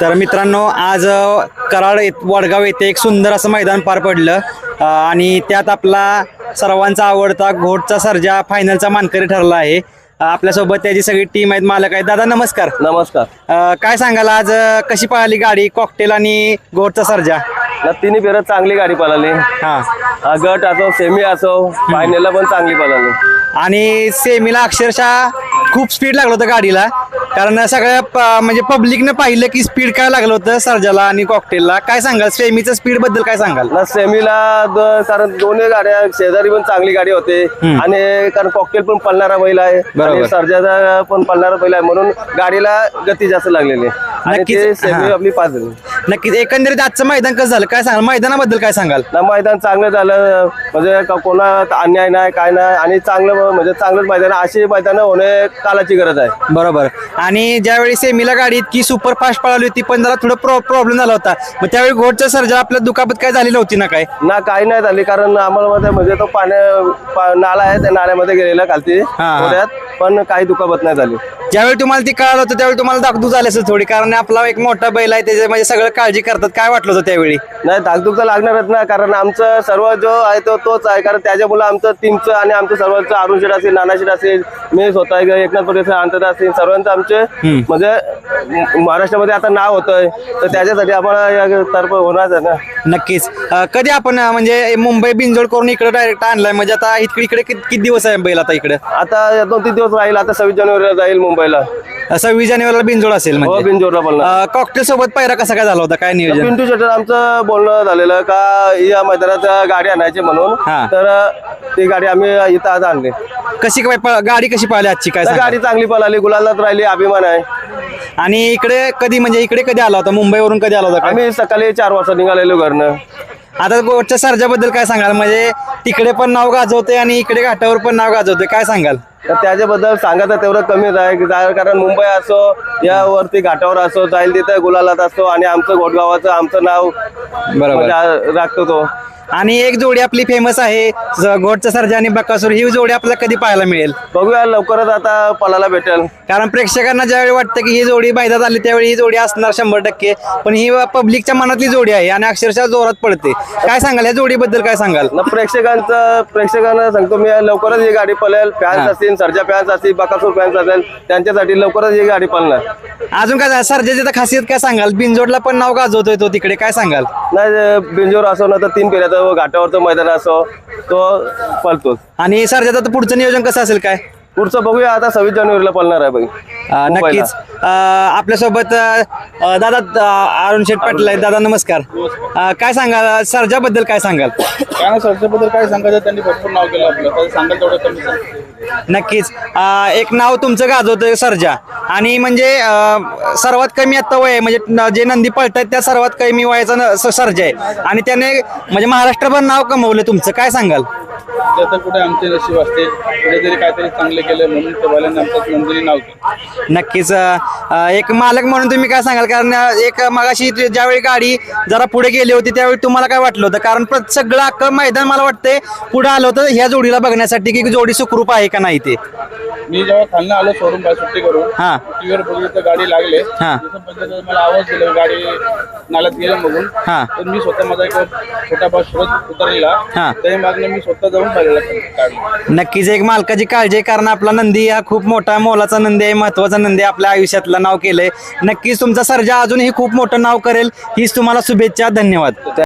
तर मित्रांनो आज कराड वडगाव येथे एक सुंदर असं मैदान पार पडलं. आणि त्यात आपला सर्वांचा आवडता घोटचा सर्जा फायनलचा मानकरी ठरला आहे. आपल्यासोबत त्याची सगळी टीम आहेत मालक आहेत. दादा नमस्कार. नमस्कार. काय सांगाल आज कशी पळाली गाडी कॉकटेल आणि घोटचा सर्जा? या तिन्ही फेरत चांगली गाडी पळाली. हा. हा गट असो सेमी असो फायनलला पण चांगली पळाली. आणि सेमीला अक्षरशः खूप स्पीड लागलं होतं गाडीला. कारण सगळ्या प- म्हणजे पब्लिकनं पाहिलं की स्पीड काय लागलं होतं सर्जाला आणि कॉकटेलला काय सांगाल? सेमीचं स्पीडबद्दल काय सांगाल? ना सेमीला द- कारण दोन्ही गाड्या शेजारी पण चांगली गाडी होते. आणि कारण कॉकटेल पण पळणारा बैल आहे. बरोबर. आणि सर्जाचा पण पळणारा बैल आहे. म्हणून गाडीला गती जास्त लागलेली आहे. आणि नक्कीच, ते सेमी हा. आपली पाच झाली. नक्कीच. एकंदरीत आजचं मैदान कसं झालं? काय सांगाल? मैदानाबद्दल काय सांगाल? ना मैदान चांगलं झालं. म्हणजे का- कोणा अन्याय नाही काय नाही. आणि चांगलं म्हणजे चांगलंच मैदान. अशी मैदान होणे कालाची गरज आहे. बरोबर. आणि ज्यावेळी सेमीला गाडी इतकी सुपर फास्ट पळाली होती पण जरा थोडं प्रॉब्लेम झाला होता. मग त्यावेळी घोटचा सर्जा आपल्या दुखापत काय झाली नव्हती ना काय? ना काही नाही झाली. कारण आम्हाला मध्ये म्हणजे तो पाण्या पा- नाला आहे त्या नाल्यामध्ये गेलेला खालती. हा. पण काही दुखापत नाही झाली. ज्यावेळी तुम्हाला ती कळालं होतं त्यावेळी तुम्हाला दाखदूक झाली असेल थोडी कारण आपला एक मोठा बैल आहे त्याच्या म्हणजे सगळं काळजी करतात. काय वाटलं होतं त्यावेळी? नाही धाकधूक तर लागणारच ना कारण आमचं सर्व जो आहे तो तोच आहे कारण त्याच्यामुळे आमचं टीमचं आणि आमचं सर्वांचं अरुण शेठ असेल नाना शेठ असेल मी स्वतः एकनाथ पटेल अंतर असेल सर्वांचं आमचे म्हणजे महाराष्ट्रामध्ये आता नाव होतंय. तर त्याच्यासाठी आम्हाला तर्फ होणार आहे ना. नक्कीच. अं, कधी आपण अं, म्हणजे मुंबई बिंजोड करून इकडे डायरेक्ट आणलाय? म्हणजे आता इकडे इकडे किती किती दिवस आहे बैल आता इकडे? आता दोन तीन दिवस राहील आता सव्वीस जानेवारीला जाईल मुंबईला. सव्वीस जानेवारीला बिंजोड असेल हो म्हणजे बिनजोडला बोलणार. कॉकटेल सोबत पायरा कसा काय झाला होता? काय नियोजन? पिंटू शेटर आमचं बोलणं झालेलं का या मैदानात गाडी आणायची म्हणून हा. तर ती गाडी आम्ही इथं आज आणली. कशी काय पळ- गाडी कशी पाहिली आजची? काय तर? गाडी चांगली पळाली गुलालात राहिली अभिमान आहे. आणि इकडे कधी म्हणजे इकडे कधी आला होता? मुंबईवरून कधी आला होता काय? आम्ही सकाळी चार वाजता निघालेलो घरनं. आता गोटच्या सर्जाबद्दल काय सांगाल? म्हणजे तिकडे पण नाव गाजवते आणि इकडे घाटावर पण नाव गाजवते काय सांगाल? तर त्याच्याबद्दल सांगायचं तेवढं कमीच आहे कारण मुंबई असो यावरती घाटावर असो जाईल तिथं गुलालात असो आणि आमचं घोटगावाचं आमचं नाव म्हणजे आ- राखतो तो. आणि एक जोडी आपली फेमस आहे ज- घोटचा सर्जा आणि बकासूर ही जोडी आपल्याला कधी पाहायला मिळेल? बघूया लवकरच आता पळायला भेटेल. कारण प्रेक्षकांना ज्यावेळी वाटतं की ही जोडी मैदानात आली त्यावेळी ही जोडी असणार शंभर टक्के. पण ही पब्लिकच्या मनातली जोडी आहे आणि अक्षरशः जोरात पडते काय सांगाल? या जोडीबद्दल काय सांगाल? न प्रेक्षकांचं प्रेक्षकांना सांगतो मी लवकरच ही गाडी पळेल. फॅन्स असतील सर्जा फॅन्स असतील बकासूर फॅन्स असेल त्यांच्यासाठी लवकरच ही गाडी पळणार. अजून काय सर्जाची तर खासियत काय सांगाल? बिनजोडला पण नाव गाजवतोय तो तिकडे काय सांगाल? नाही बिंजोर असो ना तर तीन फेऱ्याचं घाटावरचं मैदान असो तो पळतोच. आणि सर्जाचं आता पुढचं नियोजन कसं असेल काय? पुढचं बघूया आता सव्वीस जानेवारीला पळणार आहे बघ अं, नक्कीच. अं, आपल्यासोबत अं, दादा अं, अरुण शेठ पाटील आहेत. दादा नमस्कार. अं, काय सांगाल? सर्जाबद्दल काय सांगाल? काय ना सरच्याबद्दल काय सांगायचं? त्यांनी भरपूर नाव केलं आपलं. तर सांगाल तेवढं कमी नक्कीच. अं, एक नाव तुमचं गाजवतंय सर्जा. आणि म्हणजे अं, सर्वात कमी आता वय आहे. म्हणजे न- जे नंदी पळतात त्या सर्वात कमी वयाचा न- स- सर्जा आहे. आणि त्याने म्हणजे महाराष्ट्रभर नाव कमवलं तुमचं. काय सांगाल? त्याचं कुठे आमचे नशीब असते. कुठेतरी काहीतरी चांगले केलं म्हणून ते आमच्यात नंदिनी नाव केलं. नक्कीच अं, एक मालक म्हणून तुम्ही काय सांगाल? कारण अं, एक मगाशी ज्यावेळी गाडी जरा पुढे गेली होती त्यावेळी तुम्हाला काय वाटलं होतं? कारण सगळं अख्खं मैदान मला वाटतंय पुढे आलं होतं ह्या जोडीला बघण्यासाठी की जोडी सुखरूप आहे का नाही ते? मी जेव्हा खालनं आलो शोरूम बाय सुट्टी करून हा. टीव्हीवर बघितलं गाडी लागले. हा. मला आवाज दिला गाडी नाल्यात गेलं बघून. हा. तर मी स्वतः माझा एक छोटा भाऊ शोधत उतरलेला हा. त्याही मागणं मी स्वतः जाऊन पाहिलेला काढला. नक्कीच एक मालकाची काळजी आहे कारण आपला नंदी हा खूप मोठा मोलाचा नंदी आहे महत्त्वाचा नंदी आहे आपल्या आयुष्यातलं नाव केलंय. नक्कीच तुमचा सर्जा अजूनही खूप मोठं नाव करेल. हीच तुम्हाला शुभेच्छा धन्यवाद.